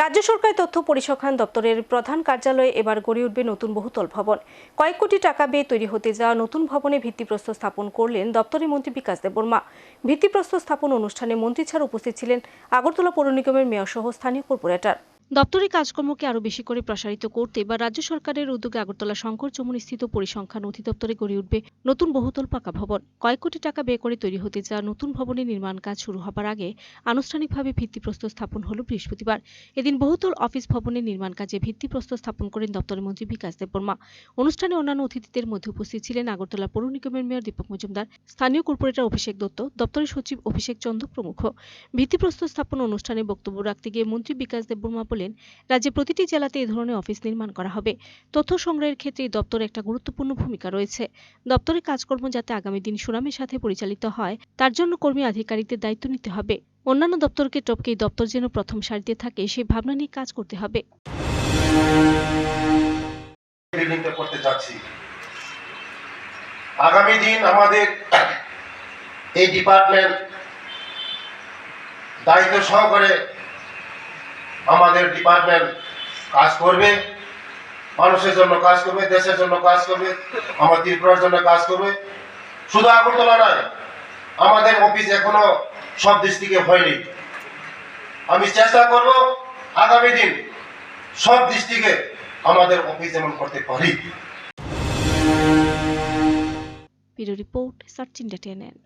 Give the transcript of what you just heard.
রাজ্য সরকার তথ্য পরিসংখ্যান দপ্তরের প্রধান কার্যালয়ে এবার গড়ে উঠবে নতুন বহুতল ভবন। কয়েক কোটি টাকা ব্যয়ে তৈরি হতে যাওয়া নতুন ভবনে ভিত্তিপ্রস্তর স্থাপন করলেন দপ্তরের মন্ত্রী বিকাশ দেববর্মা। ভিত্তিপ্রস্তর স্থাপন অনুষ্ঠানে মন্ত্রী ছাড়া উপস্থিত ছিলেন আগরতলা পৌর নিগমের মেয়র সহ স্থানীয় কর্পোরেটর। দপ্তরের কাজকর্মকে আরও বেশি করে প্রসারিত করতে বা রাজ্য সরকারের উদ্যোগে আগরতলা শঙ্কর চমুন স্থিত পরিসংখ্যান অধিদপ্তরে গড়ে উঠবে নতুন বহুতল পাকা ভবন। কয়েক কোটি টাকা ব্যয় করে তৈরি হতে যাওয়া নতুন ভবনের নির্মাণ কাজ শুরু হবার আগে আনুষ্ঠানিকভাবে ভিত্তিপ্রস্তর স্থাপন হল বৃহস্পতিবার। এদিন বহুতল অফিস ভবনের নির্মাণ কাজে ভিত্তিপ্রস্তর স্থাপন করেন দপ্তরের মন্ত্রী বিকাশ দেববর্মা। অনুষ্ঠানে অন্যান্য অতিথিদের মধ্যে উপস্থিত ছিলেন আগরতলা পৌর নিগমের মেয়র দীপক মজুমদার, স্থানীয় কর্পোরেটর অভিষেক দত্ত, দপ্তরের সচিব অভিষেক চন্দ্র প্রমুখ। ভিত্তিপ্রস্তর স্থাপন অনুষ্ঠানে বক্তব্য রাখতে গিয়ে মন্ত্রী বিকাশ দেববর্মা বলেন, রাজ্যে প্রতিটি জেলাতে এই ধরনের অফিস নির্মাণ করা হবে। তথ্য সংগ্রহের ক্ষেত্রে এই দপ্তরে একটা গুরুত্বপূর্ণ ভূমিকা রয়েছে। দপ্তরের কাজকর্ম যাতে আগামী দিন সুনামের সাথে পরিচালিত হয়, তার জন্য কর্মী আধিকারিকদের দায়িত্ব নিতে হবে। অন্যান্য দপ্তরকে টপকে এই দপ্তর যেন প্রথম সারিতে থাকে সেই ভাবনা নিয়ে কাজ করতে হবে। আগামী দিন আমাদের এই ডিপার্টমেন্ট দায়িত্ব সহকারে আমাদের ডিপার্টমেন্ট কাজ করবে, মানুষের জন্য কাজ করবে, দেশের জন্য কাজ করবে, আমার ত্রিপুরার জন্য কাজ করবে। শুধু আগরতলা নয়, আমাদের অফিস এখনও সব ডিস্ট্রিক্টে হয়নি। আমি চেষ্টা করব আগামী দিন সব ডিস্ট্রিক্টে আমাদের অফিস যেমন করতে পারি। Report, search India TNN.